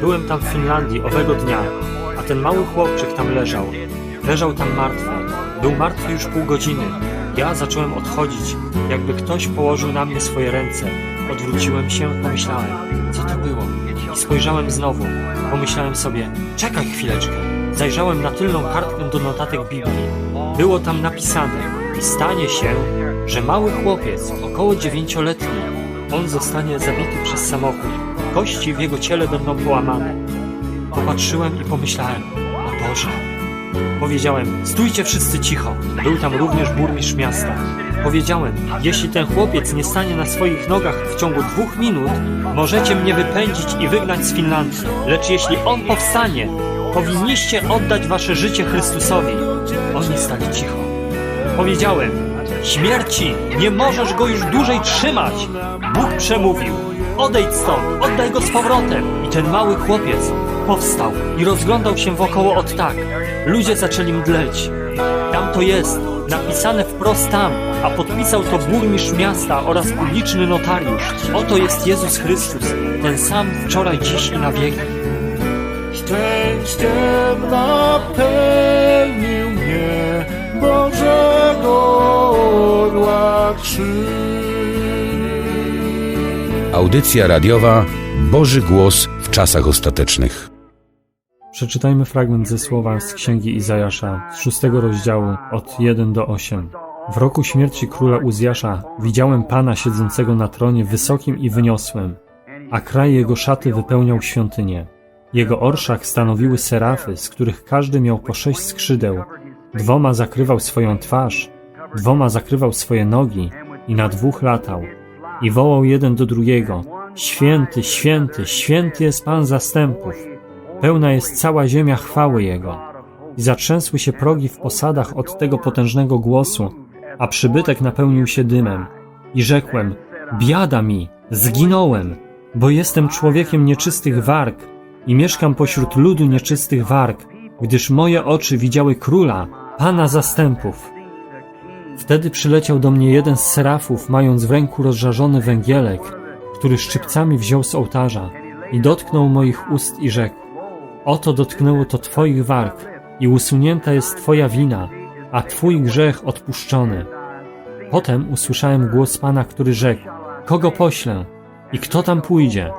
Byłem tam w Finlandii owego dnia, a ten mały chłopczyk tam leżał. Leżał tam martwy. Był martwy już pół godziny. Ja zacząłem odchodzić, jakby ktoś położył na mnie swoje ręce. Odwróciłem się, pomyślałem, co to było? I spojrzałem znowu. Pomyślałem sobie, czekaj chwileczkę. Zajrzałem na tylną kartkę do notatek Biblii. Było tam napisane, i stanie się, że mały chłopiec, około dziewięcioletni, on zostanie zabity przez samochód. Kości w jego ciele będą połamane. Popatrzyłem i pomyślałem, o Boże. Powiedziałem, stójcie wszyscy cicho. Był tam również burmistrz miasta. Powiedziałem, jeśli ten chłopiec nie stanie na swoich nogach w ciągu dwóch minut, możecie mnie wypędzić i wygnać z Finlandii. Lecz jeśli on powstanie, powinniście oddać wasze życie Chrystusowi. Oni stali cicho. Powiedziałem, śmierci, nie możesz go już dłużej trzymać. Bóg przemówił, odejdź stąd, oddaj go z powrotem. I ten mały chłopiec powstał i rozglądał się wokoło od tak. Ludzie zaczęli mdleć. Tam to jest, napisane wprost tam, a podpisał to burmistrz miasta oraz publiczny notariusz. Oto jest Jezus Chrystus, ten sam wczoraj, dziś i na wieki. Szczęściem napełnił mnie Bożego Orła krzyż. Audycja radiowa Boży Głos w czasach ostatecznych. Przeczytajmy fragment ze słowa z księgi Izajasza z szóstego rozdziału od 1 do 8. W roku śmierci króla Uzjasza widziałem Pana siedzącego na tronie wysokim i wyniosłym, a kraj jego szaty wypełniał świątynię. Jego orszak stanowiły serafy, z których każdy miał po sześć skrzydeł. Dwoma zakrywał swoją twarz, dwoma zakrywał swoje nogi i na dwóch latał. I wołał jeden do drugiego: Święty, święty, święty jest Pan zastępów. Pełna jest cała ziemia chwały Jego. I zatrzęsły się progi w posadach od tego potężnego głosu, a przybytek napełnił się dymem. I rzekłem, biada mi, zginąłem, bo jestem człowiekiem nieczystych warg i mieszkam pośród ludu nieczystych warg, gdyż moje oczy widziały króla, pana zastępów. Wtedy przyleciał do mnie jeden z serafów, mając w ręku rozżarzony węgielek, który szczypcami wziął z ołtarza i dotknął moich ust i rzekł: Oto dotknęło to Twoich warg i usunięta jest Twoja wina, a Twój grzech odpuszczony. Potem usłyszałem głos Pana, który rzekł: Kogo poślę i kto tam pójdzie?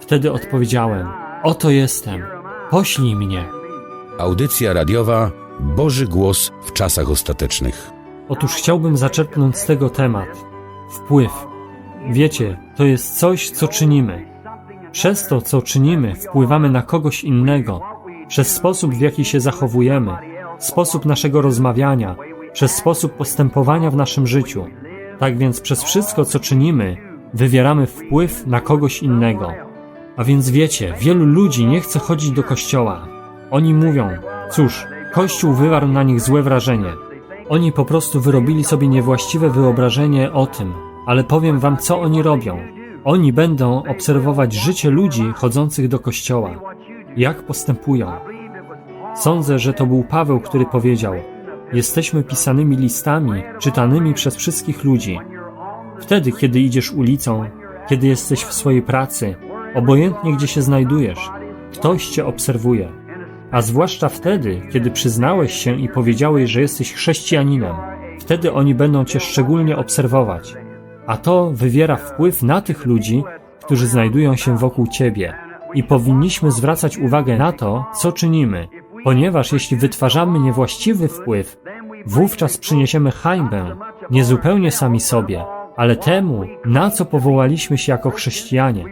Wtedy odpowiedziałem: Oto jestem, poślij mnie. Audycja radiowa Boży Głos w czasach ostatecznych. Otóż chciałbym zaczerpnąć z tego temat. Wpływ. Wiecie, to jest coś, co czynimy. Przez to, co czynimy, wpływamy na kogoś innego, przez sposób, w jaki się zachowujemy, sposób naszego rozmawiania, przez sposób postępowania w naszym życiu. Tak więc przez wszystko, co czynimy, wywieramy wpływ na kogoś innego. A więc wiecie, wielu ludzi nie chce chodzić do kościoła. Oni mówią, cóż, kościół wywarł na nich złe wrażenie. Oni po prostu wyrobili sobie niewłaściwe wyobrażenie o tym, ale powiem wam, co oni robią. Oni będą obserwować życie ludzi chodzących do kościoła, jak postępują. Sądzę, że to był Paweł, który powiedział: Jesteśmy pisanymi listami, czytanymi przez wszystkich ludzi. Wtedy, kiedy idziesz ulicą, kiedy jesteś w swojej pracy, obojętnie gdzie się znajdujesz, ktoś cię obserwuje. A zwłaszcza wtedy, kiedy przyznałeś się i powiedziałeś, że jesteś chrześcijaninem, wtedy oni będą cię szczególnie obserwować. A to wywiera wpływ na tych ludzi, którzy znajdują się wokół ciebie. I powinniśmy zwracać uwagę na to, co czynimy, ponieważ jeśli wytwarzamy niewłaściwy wpływ, wówczas przyniesiemy hańbę nie zupełnie sami sobie, ale temu, na co powołaliśmy się jako chrześcijanie.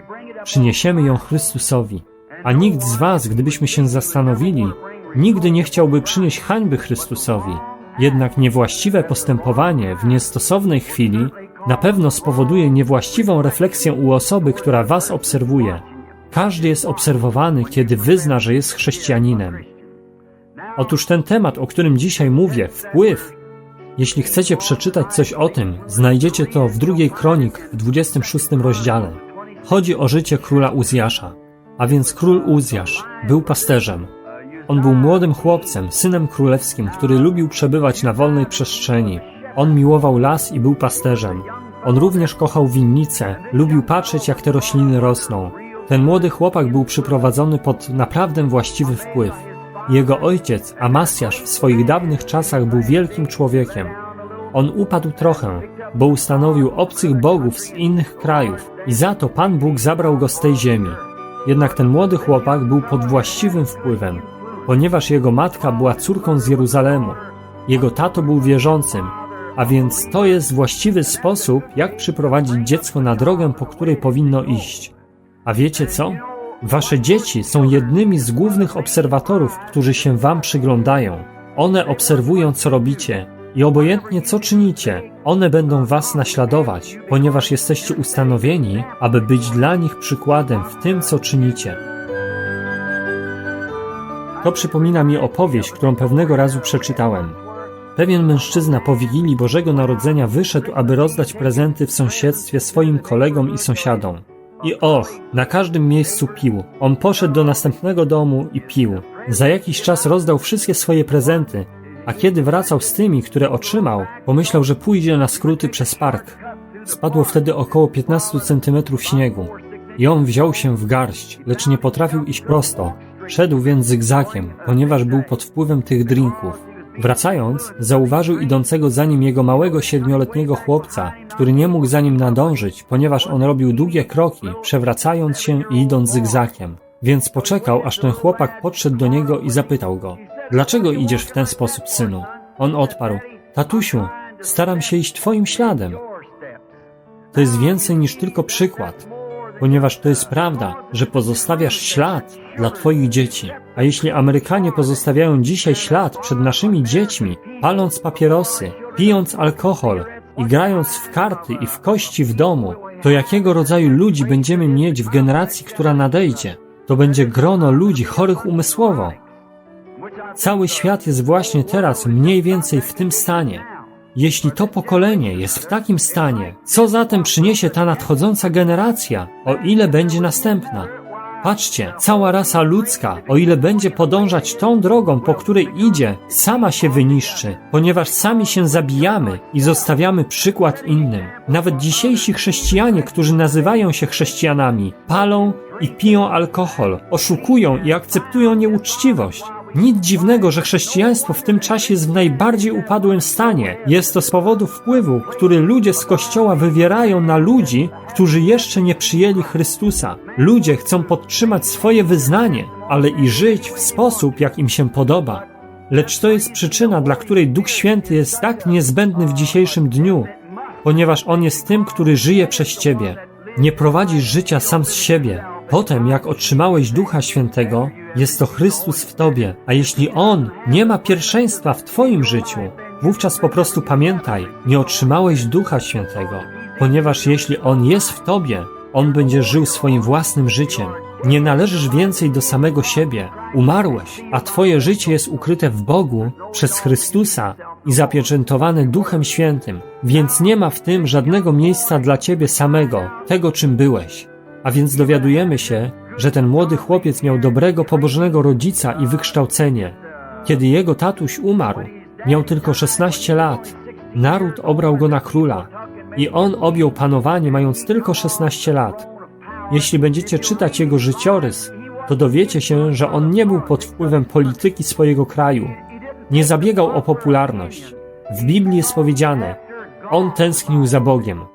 Przyniesiemy ją Chrystusowi. A nikt z Was, gdybyśmy się zastanowili, nigdy nie chciałby przynieść hańby Chrystusowi. Jednak niewłaściwe postępowanie w niestosownej chwili na pewno spowoduje niewłaściwą refleksję u osoby, która Was obserwuje. Każdy jest obserwowany, kiedy wyzna, że jest chrześcijaninem. Otóż ten temat, o którym dzisiaj mówię, wpływ, jeśli chcecie przeczytać coś o tym, znajdziecie to w drugiej kronik w 26 rozdziale. Chodzi o życie króla Uzjasza. A więc król Uzjasz był pasterzem. On był młodym chłopcem, synem królewskim, który lubił przebywać na wolnej przestrzeni. On miłował las i był pasterzem. On również kochał winnice, lubił patrzeć jak te rośliny rosną. Ten młody chłopak był przyprowadzony pod naprawdę właściwy wpływ. Jego ojciec, Amasjasz, w swoich dawnych czasach był wielkim człowiekiem. On upadł trochę, bo ustanowił obcych bogów z innych krajów i za to Pan Bóg zabrał go z tej ziemi. Jednak ten młody chłopak był pod właściwym wpływem, ponieważ jego matka była córką z Jeruzalemu. Jego tato był wierzącym, a więc to jest właściwy sposób, jak przyprowadzić dziecko na drogę, po której powinno iść. A wiecie co? Wasze dzieci są jednymi z głównych obserwatorów, którzy się wam przyglądają. One obserwują, co robicie i obojętnie co czynicie, one będą was naśladować, ponieważ jesteście ustanowieni, aby być dla nich przykładem w tym, co czynicie. To przypomina mi opowieść, którą pewnego razu przeczytałem. Pewien mężczyzna po Wigilii Bożego Narodzenia wyszedł, aby rozdać prezenty w sąsiedztwie swoim kolegom i sąsiadom. I och, na każdym miejscu pił. On poszedł do następnego domu i pił. Za jakiś czas rozdał wszystkie swoje prezenty, a kiedy wracał z tymi, które otrzymał, pomyślał, że pójdzie na skróty przez park. Spadło wtedy około 15 centymetrów śniegu. I on wziął się w garść, lecz nie potrafił iść prosto. Szedł więc zygzakiem, ponieważ był pod wpływem tych drinków. Wracając, zauważył idącego za nim jego małego siedmioletniego chłopca, który nie mógł za nim nadążyć, ponieważ on robił długie kroki, przewracając się i idąc zygzakiem. Więc poczekał, aż ten chłopak podszedł do niego i zapytał go: Dlaczego idziesz w ten sposób, synu? On odparł: Tatusiu, staram się iść Twoim śladem. To jest więcej niż tylko przykład, ponieważ to jest prawda, że pozostawiasz ślad dla Twoich dzieci. A jeśli Amerykanie pozostawiają dzisiaj ślad przed naszymi dziećmi, paląc papierosy, pijąc alkohol i grając w karty i w kości w domu, to jakiego rodzaju ludzi będziemy mieć w generacji, która nadejdzie? To będzie grono ludzi chorych umysłowo. Cały świat jest właśnie teraz mniej więcej w tym stanie. Jeśli to pokolenie jest w takim stanie, co zatem przyniesie ta nadchodząca generacja, o ile będzie następna? Patrzcie, cała rasa ludzka, o ile będzie podążać tą drogą, po której idzie, sama się wyniszczy, ponieważ sami się zabijamy i zostawiamy przykład innym. Nawet dzisiejsi chrześcijanie, którzy nazywają się chrześcijanami, palą i piją alkohol, oszukują i akceptują nieuczciwość. Nic dziwnego, że chrześcijaństwo w tym czasie jest w najbardziej upadłym stanie. Jest to z powodu wpływu, który ludzie z kościoła wywierają na ludzi, którzy jeszcze nie przyjęli Chrystusa. Ludzie chcą podtrzymać swoje wyznanie, ale i żyć w sposób, jak im się podoba. Lecz to jest przyczyna, dla której Duch Święty jest tak niezbędny w dzisiejszym dniu, ponieważ On jest tym, który żyje przez Ciebie. Nie prowadzisz życia sam z siebie. Potem, jak otrzymałeś Ducha Świętego, jest to Chrystus w Tobie, a jeśli On nie ma pierwszeństwa w Twoim życiu, wówczas po prostu pamiętaj, nie otrzymałeś Ducha Świętego, ponieważ jeśli On jest w Tobie, On będzie żył swoim własnym życiem. Nie należysz więcej do samego siebie. Umarłeś, a Twoje życie jest ukryte w Bogu przez Chrystusa i zapieczętowane Duchem Świętym, więc nie ma w tym żadnego miejsca dla Ciebie samego, tego czym byłeś. A więc dowiadujemy się, że ten młody chłopiec miał dobrego, pobożnego rodzica i wykształcenie. Kiedy jego tatuś umarł, miał tylko 16 lat. Naród obrał go na króla i on objął panowanie mając tylko 16 lat. Jeśli będziecie czytać jego życiorys, to dowiecie się, że on nie był pod wpływem polityki swojego kraju. Nie zabiegał o popularność. W Biblii jest powiedziane, on tęsknił za Bogiem.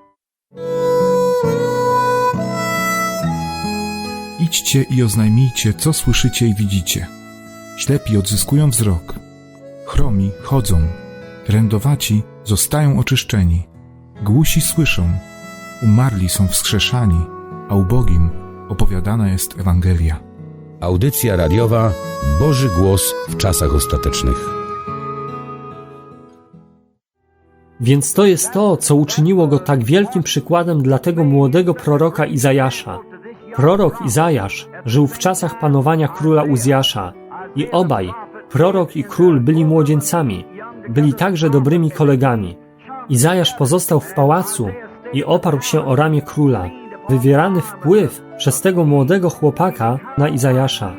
Idźcie i oznajmijcie, co słyszycie i widzicie. Ślepi odzyskują wzrok, chromi chodzą, rędowaci zostają oczyszczeni, głusi słyszą, umarli są wskrzeszani, a ubogim opowiadana jest Ewangelia. Audycja radiowa Boży Głos w czasach ostatecznych. Więc to jest to, co uczyniło go tak wielkim przykładem dla tego młodego proroka Izajasza. Prorok Izajasz żył w czasach panowania króla Uzjasza i obaj, prorok i król, byli młodzieńcami, byli także dobrymi kolegami. Izajasz pozostał w pałacu i oparł się o ramię króla, wywierany wpływ przez tego młodego chłopaka na Izajasza.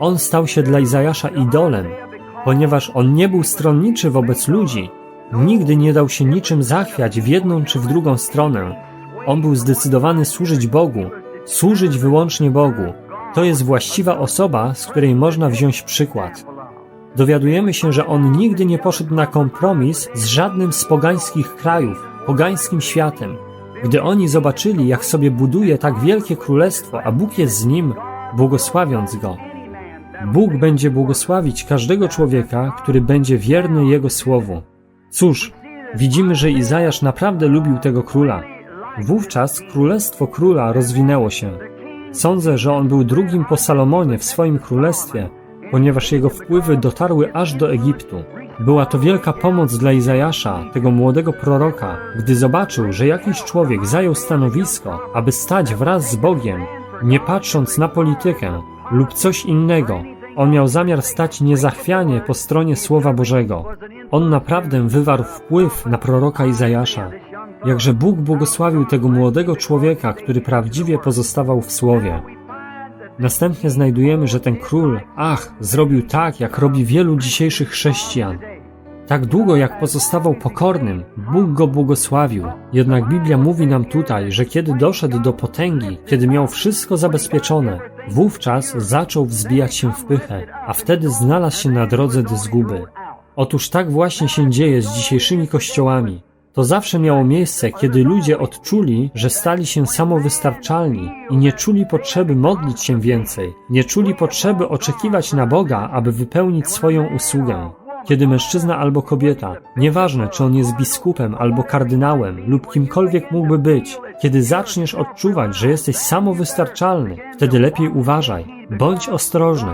On stał się dla Izajasza idolem, ponieważ on nie był stronniczy wobec ludzi, nigdy nie dał się niczym zachwiać w jedną czy w drugą stronę. On był zdecydowany służyć Bogu, służyć wyłącznie Bogu. To jest właściwa osoba, z której można wziąć przykład. Dowiadujemy się, że on nigdy nie poszedł na kompromis z żadnym z pogańskich krajów, pogańskim światem. Gdy oni zobaczyli, jak sobie buduje tak wielkie królestwo, a Bóg jest z nim, błogosławiąc go. Bóg będzie błogosławić każdego człowieka, który będzie wierny Jego słowu. Cóż, widzimy, że Izajasz naprawdę lubił tego króla. Wówczas królestwo króla rozwinęło się. Sądzę, że on był drugim po Salomonie w swoim królestwie, ponieważ jego wpływy dotarły aż do Egiptu. Była to wielka pomoc dla Izajasza, tego młodego proroka, gdy zobaczył, że jakiś człowiek zajął stanowisko, aby stać wraz z Bogiem, nie patrząc na politykę lub coś innego. On miał zamiar stać niezachwianie po stronie Słowa Bożego. On naprawdę wywarł wpływ na proroka Izajasza. Jakże Bóg błogosławił tego młodego człowieka, który prawdziwie pozostawał w Słowie. Następnie znajdujemy, że ten król, ach, zrobił tak, jak robi wielu dzisiejszych chrześcijan. Tak długo jak pozostawał pokornym, Bóg go błogosławił. Jednak Biblia mówi nam tutaj, że kiedy doszedł do potęgi, kiedy miał wszystko zabezpieczone, wówczas zaczął wzbijać się w pychę, a wtedy znalazł się na drodze do zguby. Otóż tak właśnie się dzieje z dzisiejszymi kościołami. To zawsze miało miejsce, kiedy ludzie odczuli, że stali się samowystarczalni i nie czuli potrzeby modlić się więcej, nie czuli potrzeby oczekiwać na Boga, aby wypełnić swoją usługę. Kiedy mężczyzna albo kobieta, nieważne czy on jest biskupem albo kardynałem lub kimkolwiek mógłby być, kiedy zaczniesz odczuwać, że jesteś samowystarczalny, wtedy lepiej uważaj, bądź ostrożny.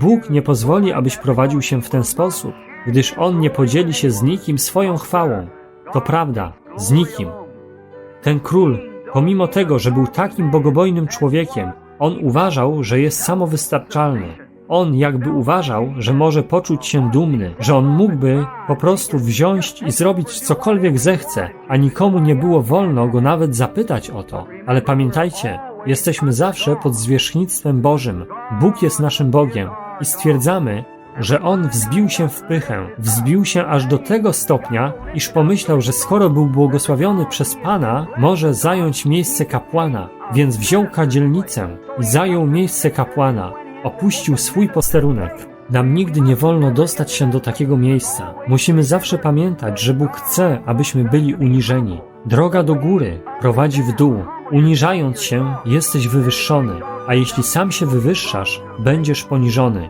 Bóg nie pozwoli, abyś prowadził się w ten sposób, gdyż On nie podzieli się z nikim swoją chwałą. To prawda, z nikim. Ten król, pomimo tego, że był takim bogobojnym człowiekiem, on uważał, że jest samowystarczalny. On jakby uważał, że może poczuć się dumny, że on mógłby po prostu wziąć i zrobić cokolwiek zechce, a nikomu nie było wolno go nawet zapytać o to. Ale pamiętajcie, jesteśmy zawsze pod zwierzchnictwem Bożym. Bóg jest naszym Bogiem i stwierdzamy, że on wzbił się w pychę, wzbił się aż do tego stopnia, iż pomyślał, że skoro był błogosławiony przez Pana, może zająć miejsce kapłana, więc wziął kadzielnicę i zajął miejsce kapłana, opuścił swój posterunek. Nam nigdy nie wolno dostać się do takiego miejsca. Musimy zawsze pamiętać, że Bóg chce, abyśmy byli uniżeni. Droga do góry prowadzi w dół. Uniżając się, jesteś wywyższony, a jeśli sam się wywyższasz, będziesz poniżony.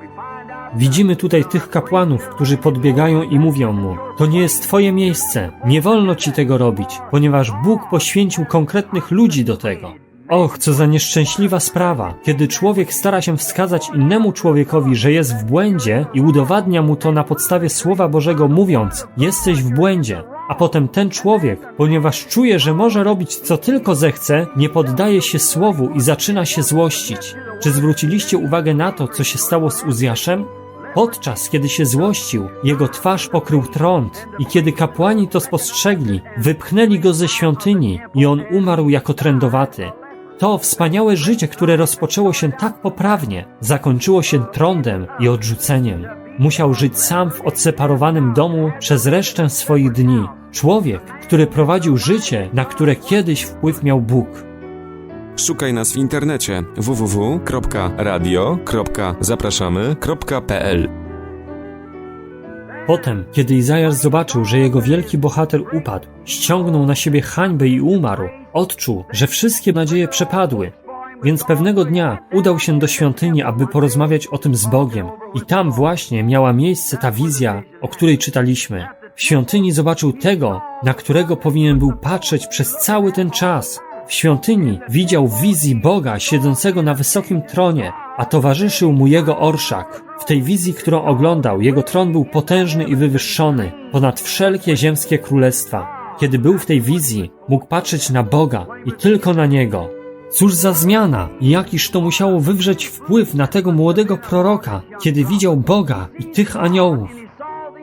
Widzimy tutaj tych kapłanów, którzy podbiegają i mówią mu: To nie jest Twoje miejsce, nie wolno ci tego robić, ponieważ Bóg poświęcił konkretnych ludzi do tego. Och, co za nieszczęśliwa sprawa, kiedy człowiek stara się wskazać innemu człowiekowi, że jest w błędzie i udowadnia mu to na podstawie Słowa Bożego, mówiąc: Jesteś w błędzie. A potem ten człowiek, ponieważ czuje, że może robić co tylko zechce, nie poddaje się słowu i zaczyna się złościć. Czy zwróciliście uwagę na to, co się stało z Uzjaszem? Podczas kiedy się złościł, jego twarz pokrył trąd i kiedy kapłani to spostrzegli, wypchnęli go ze świątyni i on umarł jako trędowaty. To wspaniałe życie, które rozpoczęło się tak poprawnie, zakończyło się trądem i odrzuceniem. Musiał żyć sam w odseparowanym domu przez resztę swoich dni. Człowiek, który prowadził życie, na które kiedyś wpływ miał Bóg. Szukaj nas w internecie www.radio.zapraszamy.pl Potem, kiedy Izajasz zobaczył, że jego wielki bohater upadł, ściągnął na siebie hańbę i umarł, odczuł, że wszystkie nadzieje przepadły. Więc pewnego dnia udał się do świątyni, aby porozmawiać o tym z Bogiem. I tam właśnie miała miejsce ta wizja, o której czytaliśmy. W świątyni zobaczył tego, na którego powinien był patrzeć przez cały ten czas. W świątyni widział wizji Boga siedzącego na wysokim tronie, a towarzyszył mu jego orszak. W tej wizji, którą oglądał, jego tron był potężny i wywyższony ponad wszelkie ziemskie królestwa. Kiedy był w tej wizji, mógł patrzeć na Boga i tylko na Niego. Cóż za zmiana i jakiż to musiało wywrzeć wpływ na tego młodego proroka, kiedy widział Boga i tych aniołów.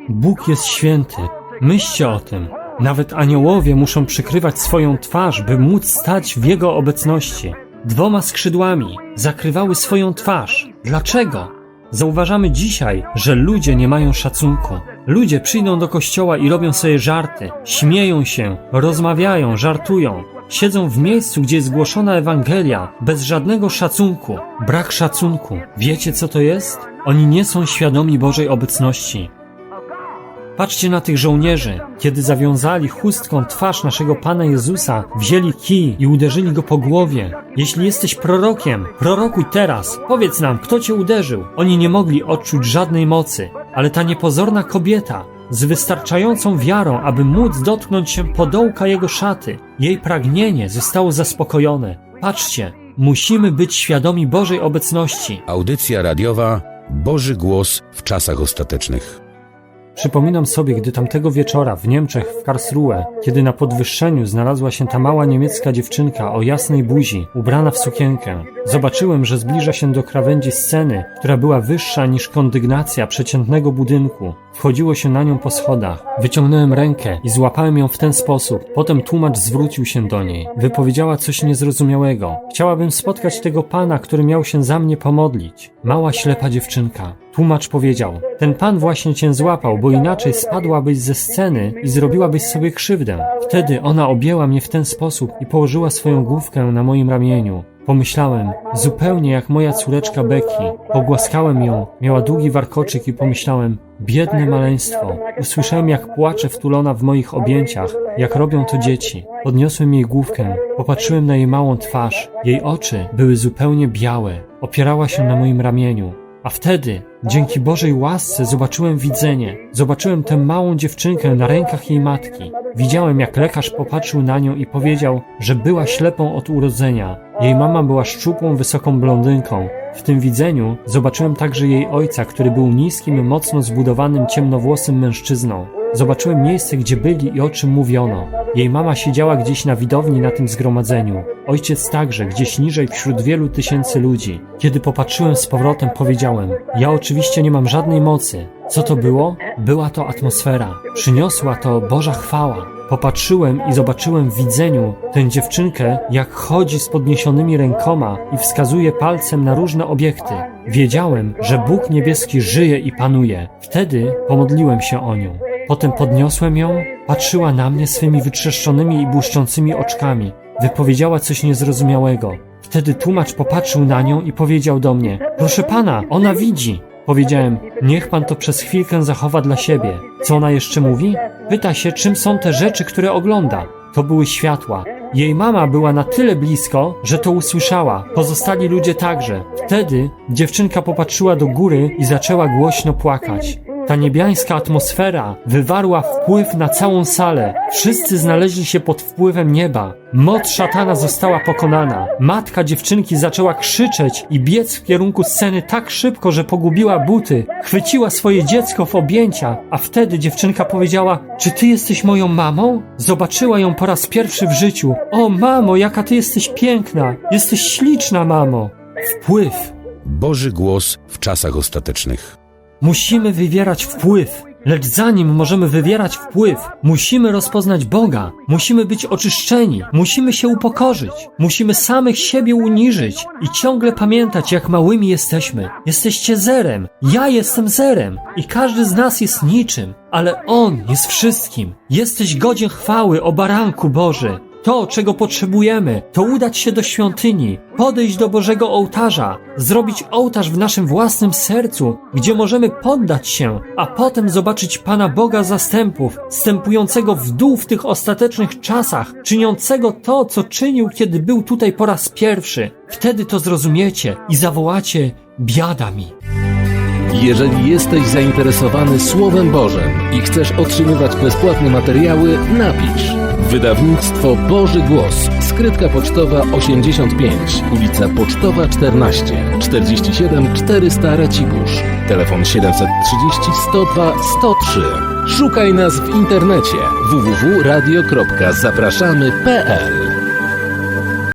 Bóg jest święty. Myślcie o tym. Nawet aniołowie muszą przykrywać swoją twarz, by móc stać w Jego obecności. Dwoma skrzydłami zakrywały swoją twarz. Dlaczego? Zauważamy dzisiaj, że ludzie nie mają szacunku. Ludzie przyjdą do kościoła i robią sobie żarty, śmieją się, rozmawiają, żartują. Siedzą w miejscu, gdzie jest głoszona Ewangelia, bez żadnego szacunku. Brak szacunku. Wiecie co to jest? Oni nie są świadomi Bożej obecności. Patrzcie na tych żołnierzy. Kiedy zawiązali chustką twarz naszego Pana Jezusa, wzięli kij i uderzyli go po głowie. Jeśli jesteś prorokiem, prorokuj teraz. Powiedz nam, kto cię uderzył. Oni nie mogli odczuć żadnej mocy, ale ta niepozorna kobieta, z wystarczającą wiarą, aby móc dotknąć się podołka jego szaty, jej pragnienie zostało zaspokojone. Patrzcie, musimy być świadomi Bożej obecności. Audycja radiowa Boży Głos w czasach ostatecznych. Przypominam sobie, gdy tamtego wieczora w Niemczech, w Karlsruhe, kiedy na podwyższeniu znalazła się ta mała niemiecka dziewczynka o jasnej buzi, ubrana w sukienkę. Zobaczyłem, że zbliża się do krawędzi sceny, która była wyższa niż kondygnacja przeciętnego budynku. Wchodziło się na nią po schodach. Wyciągnąłem rękę i złapałem ją w ten sposób. Potem tłumacz zwrócił się do niej. Wypowiedziała coś niezrozumiałego. Chciałabym spotkać tego pana, który miał się za mnie pomodlić. Mała ślepa dziewczynka. Tłumacz powiedział: Ten pan właśnie cię złapał, bo inaczej spadłabyś ze sceny i zrobiłabyś sobie krzywdę. Wtedy ona objęła mnie w ten sposób i położyła swoją główkę na moim ramieniu. Pomyślałem, zupełnie jak moja córeczka Becky. Pogłaskałem ją, miała długi warkoczyk i pomyślałem, biedne maleństwo. Usłyszałem, jak płacze wtulona w moich objęciach, jak robią to dzieci. Podniosłem jej główkę, popatrzyłem na jej małą twarz. Jej oczy były zupełnie białe. Opierała się na moim ramieniu. A wtedy, dzięki Bożej łasce, zobaczyłem widzenie. Zobaczyłem tę małą dziewczynkę na rękach jej matki. Widziałem, jak lekarz popatrzył na nią i powiedział, że była ślepą od urodzenia. Jej mama była szczupłą, wysoką blondynką. W tym widzeniu zobaczyłem także jej ojca, który był niskim, mocno zbudowanym, ciemnowłosym mężczyzną. Zobaczyłem miejsce, gdzie byli i o czym mówiono. Jej mama siedziała gdzieś na widowni na tym zgromadzeniu. Ojciec także, gdzieś niżej wśród wielu tysięcy ludzi. Kiedy popatrzyłem z powrotem, powiedziałem: Ja oczywiście nie mam żadnej mocy. Co to było? Była to atmosfera. Przyniosła to Boża chwała. Popatrzyłem i zobaczyłem w widzeniu tę dziewczynkę, jak chodzi z podniesionymi rękoma i wskazuje palcem na różne obiekty. Wiedziałem, że Bóg niebieski żyje i panuje. Wtedy pomodliłem się o nią. Potem podniosłem ją, patrzyła na mnie swymi wytrzeszczonymi i błyszczącymi oczkami. Wypowiedziała coś niezrozumiałego. Wtedy tłumacz popatrzył na nią i powiedział do mnie: Proszę pana, ona widzi. Powiedziałem: Niech pan to przez chwilkę zachowa dla siebie. Co ona jeszcze mówi? Pyta się, czym są te rzeczy, które ogląda. To były światła. Jej mama była na tyle blisko, że to usłyszała. Pozostali ludzie także. Wtedy dziewczynka popatrzyła do góry i zaczęła głośno płakać. Ta niebiańska atmosfera wywarła wpływ na całą salę. Wszyscy znaleźli się pod wpływem nieba. Moc szatana została pokonana. Matka dziewczynki zaczęła krzyczeć i biec w kierunku sceny tak szybko, że pogubiła buty. Chwyciła swoje dziecko w objęcia, a wtedy dziewczynka powiedziała: Czy ty jesteś moją mamą? Zobaczyła ją po raz pierwszy w życiu. O, mamo, jaka ty jesteś piękna! Jesteś śliczna, mamo! Wpływ. Boży Głos w czasach ostatecznych. Musimy wywierać wpływ. Lecz zanim możemy wywierać wpływ, musimy rozpoznać Boga, musimy być oczyszczeni, musimy się upokorzyć, musimy samych siebie uniżyć i ciągle pamiętać, jak małymi jesteśmy. Jesteście zerem, ja jestem zerem i każdy z nas jest niczym, ale On jest wszystkim. Jesteś godzien chwały, o baranku Boży. To, czego potrzebujemy, to udać się do świątyni, podejść do Bożego ołtarza, zrobić ołtarz w naszym własnym sercu, gdzie możemy poddać się, a potem zobaczyć Pana Boga zastępów, stępującego w dół w tych ostatecznych czasach, czyniącego to, co czynił, kiedy był tutaj po raz pierwszy. Wtedy to zrozumiecie i zawołacie: Biada mi. Jeżeli jesteś zainteresowany Słowem Bożym i chcesz otrzymywać bezpłatne materiały, napisz. Wydawnictwo Boży Głos. Skrytka pocztowa 85, ulica Pocztowa 14, 47 400 Racibórz. Telefon 730 102 103. Szukaj nas w internecie www.radio.zapraszamy.pl